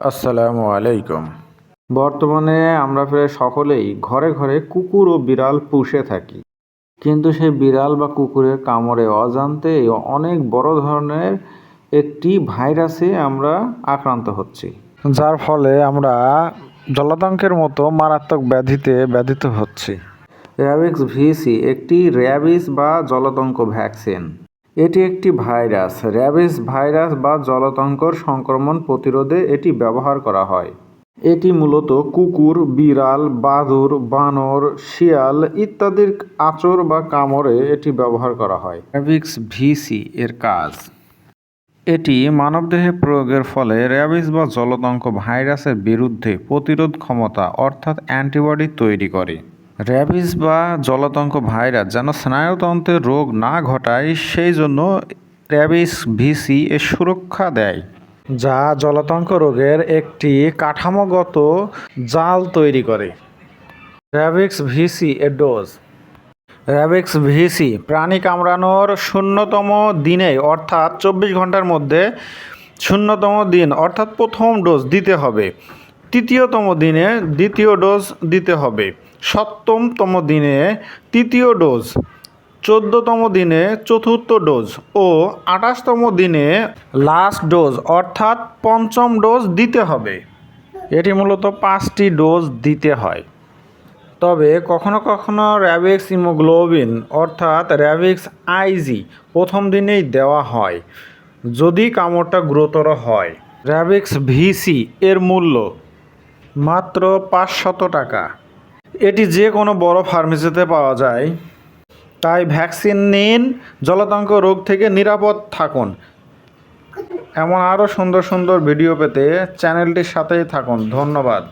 আসসালামু আলাইকুম। বর্তমানে আমরা প্রায় সকলেই ঘরে ঘরে কুকুর ও বিড়াল পুষে থাকি। কিন্তু সেই বিড়াল বা কুকুরের কামড়ে অজান্তে অনেক বড় ধরনের একটি ভাইরাসে আমরা আক্রান্ত হচ্ছি। যার ফলে আমরা জলাতঙ্কের মতো মারাত্মক ব্যাধিতে ব্যাধিত হচ্ছি। র্যাবিক্স ভিসি একটি র্যাবিস বা জলাতঙ্ক ভ্যাকসিন। এটি একটি ভাইরাস, র্যাবিস ভাইরাস বা জলাতঙ্কর সংক্রমণ প্রতিরোধে এটি ব্যবহার করা হয়। এটি মূলত কুকুর, বিড়াল, বাদুর, বানর, শিয়াল ইত্যাদির আচর বা কামড়ে এটি ব্যবহার করা হয়। র্যাবিক্স ভিসি এর কাজ। এটি মানবদেহে প্রয়োগের ফলে র্যাবিস বা জলতঙ্ক ভাইরাসের বিরুদ্ধে প্রতিরোধ ক্ষমতা, অর্থাৎ অ্যান্টিবডি তৈরি করে। র্যাবিস বা জলাতঙ্ক ভাইরাস যেন স্নায়ুতন্ত্রের রোগ না ঘটায়, সেই জন্য র্যাবিস ভিসি এর সুরক্ষা দেয়। যা জলাতঙ্ক রোগের একটি কাঠামোগত জাল তৈরি করে। র্যাবিক্স ভিসি এ ডোজ। র্যাবিক্স ভিসি প্রাণী কামড়ানোর শূন্যতম দিনে, অর্থাৎ চব্বিশ ঘণ্টার মধ্যে শূন্যতম দিন, অর্থাৎ প্রথম ডোজ দিতে হবে। তৃতীয়তম দিনে দ্বিতীয় ডোজ দিতে হবে। সপ্তমতম দিনে তৃতীয় ডোজ, চোদ্দতম দিনে চতুর্থ ডোজ ও আঠাশতম দিনে লাস্ট ডোজ, অর্থাৎ পঞ্চম ডোজ দিতে হবে। এটি মূলত পাঁচটি ডোজ দিতে হয়। তবে কখনো কখনো র্যাবিক্স ইমোগ্লোবিন অর্থাৎ র্যাবিক্স আইজি প্রথম দিনেই দেওয়া হয়, যদি কামড়টা গুরুতর হয়। র্যাবিক্স ভিসি এর মূল্য মাত্র পাঁচশত টাকা। এটি যে কোনো বড় ফার্মেসিতে পাওয়া যায়। তাই ভ্যাকসিন নিন, জলাতঙ্ক রোগ থেকে নিরাপদ থাকুন। এমন আরও সুন্দর সুন্দর ভিডিও পেতে চ্যানেলটির সাথেই থাকুন। ধন্যবাদ।